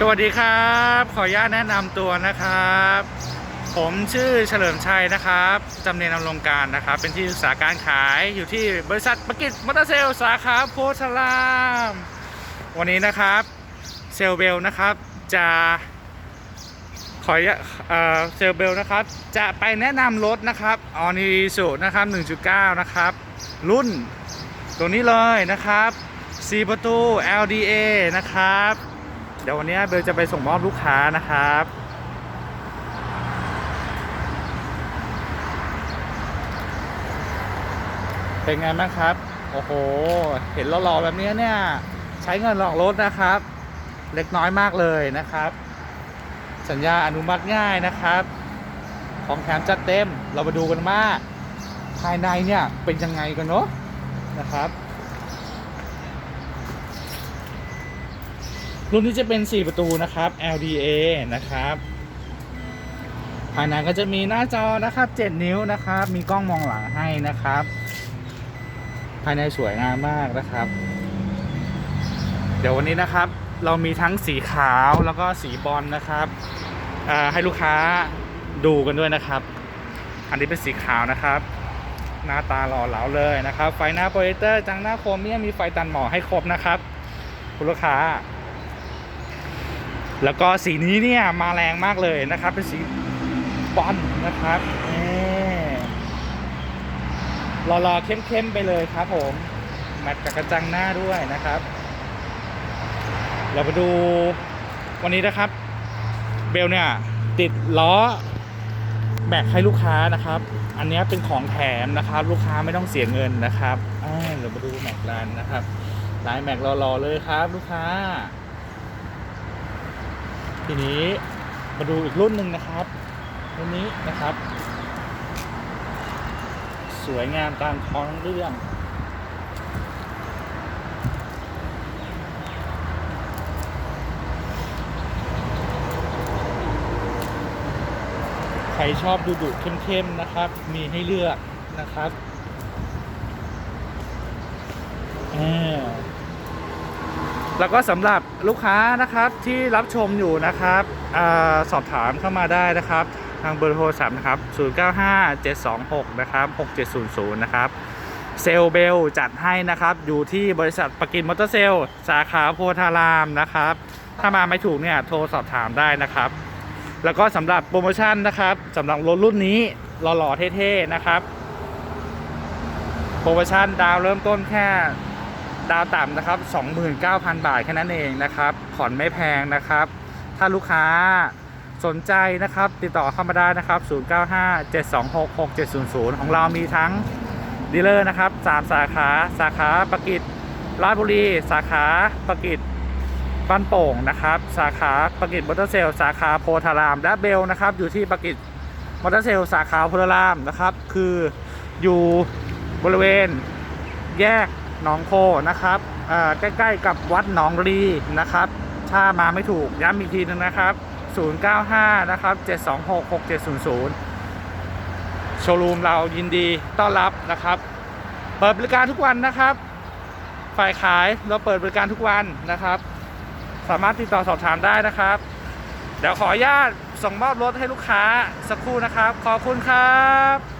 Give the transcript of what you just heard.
สวัสดีครับ ขออนุญาตแนะนำตัวนะครับ ผมชื่อเฉลิมชัยนะครับ จำเนียนนำรงการนะครับ เป็นที่ปรึกษาการขายอยู่ที่บริษัทประกิจมอเตอร์เซลสาขาโพธาราม วันนี้นะครับเซลเบลนะครับจะขออนุญาตเอ่อเซลเบลนะครับ จะไปแนะนำรถนะครับออนิสุนะครับ 1.9 นะครับ รุ่นตัวนี้เลยนะครับ 4 ประตู LDA นะครับ ดี๋ยววันนี้เบลจะไปส่งมอบลูกค้านะครับ เป็นไงบ้างครับ โอ้โห เห็นหล่อๆแบบนี้เนี่ย ใช้เงินหลอกรถนะครับ เล็กน้อยมากเลยนะครับ สัญญาอนุมัติง่ายนะครับ ของแถมจัดเต็ม เรามาดูกันว่าภายในเนี่ยเป็นยังไงกันเนาะนะครับ รุ่นนี้จะเป็น 4 ประตูนะครับ LDA นะครับ ภายในก็จะมีหน้าจอนะครับ 7 นิ้วนะครับ มีกล้องมองหลังให้นะครับ ภายในสวยงามมากนะครับ เดี๋ยววันนี้นะครับ เรามีทั้งสีขาวแล้วก็สีบอลนะครับ ให้ลูกค้าดูกันด้วยนะครับ อันนี้เป็นสีขาวนะครับหน้าตาหล่อเหลาเลยนะครับ ไฟหน้าโปรเจคเตอร์จังหน้าโครเมียมมีไฟตันหมอกให้ครบนะครับ คุณลูกค้า แล้วก็สีนี้เนี่ยมาแรงมากเลยนะครับ เป็นสีบอลนะครับนี่หล่อๆเข้มๆไปเลยครับผมแมทกับกระจังหน้าด้วยนะครับ เราไปดูวันนี้นะครับ เบลเนี่ยติดล้อแม็กให้ลูกค้านะครับ อันนี้เป็นของแถมนะครับ ลูกค้าไม่ต้องเสียเงินนะครับอ่าเรามาดูแม็กร้านนะครับลายแม็กรอๆเลยครับ ลูกค้า ทีนี้มาดูอีกรุ่นหนึ่งนะครับรุ่นนี้นะครับ สวยงามตามท้องเรื่องใครชอบดูดุเข้มๆนะครับ มีให้เลือกนะครับอ่า แล้วก็สำหรับลูกค้านะครับที่รับชมอยู่นะครับอสอบถามเข้ามาได้นะครับ ทางเบอร์โทรศัพท์นะครับ 095726 นะครับ 6700 นะครับเซลเบลจัดให้นะครับ อยู่ที่บริษัทปกินมอเตอร์เซลสาขาโพธารามนะครับ ถ้ามาไม่ถูกเนี่ยโทรสอบถามได้นะครับ แล้วก็สำหรับโปรโมชั่นนะครับสำหรับรถรุ่นนี้หล่อๆเท่ๆนะครับ โปรโมชั่นดาวเริ่มต้นแค่ ดาวต่ำนะครับ29,000 บาทแค่นั้นเองนะครับ ผ่อนไม่แพงนะครับ ถ้าลูกค้าสนใจนะครับ ติดต่อเข้ามาได้นะครับ 0957266700 ของเรามีทั้งดีลเลอร์นะครับ3สาขาสาขาปกิจราชบุรี สาขาปกิจบ้านโป่งนะครับ สาขาปกิจมอเตอร์เซลสาขาโพธาราม และเบลนะครับ อยู่ที่ปกิจมอเตอร์เซลสาขาโพธารามนะครับ คืออยู่บริเวณแยก หนองโคนะครับใกล้ๆกับวัดหนองรีนะครับ ถ้ามาไม่ถูกย้ำอีกทีนึงนะครับ 095 นะครับ 726 6700 โชว์รูมเรายินดีต้อนรับนะครับ เปิดบริการทุกวันนะครับ ฝ่ายขายเราเปิดบริการทุกวันนะครับ สามารถติดต่อสอบถามได้นะครับ เดี๋ยวขออนุญาตส่งมอบรถให้ลูกค้าสักครู่นะครับ ขอบคุณครับ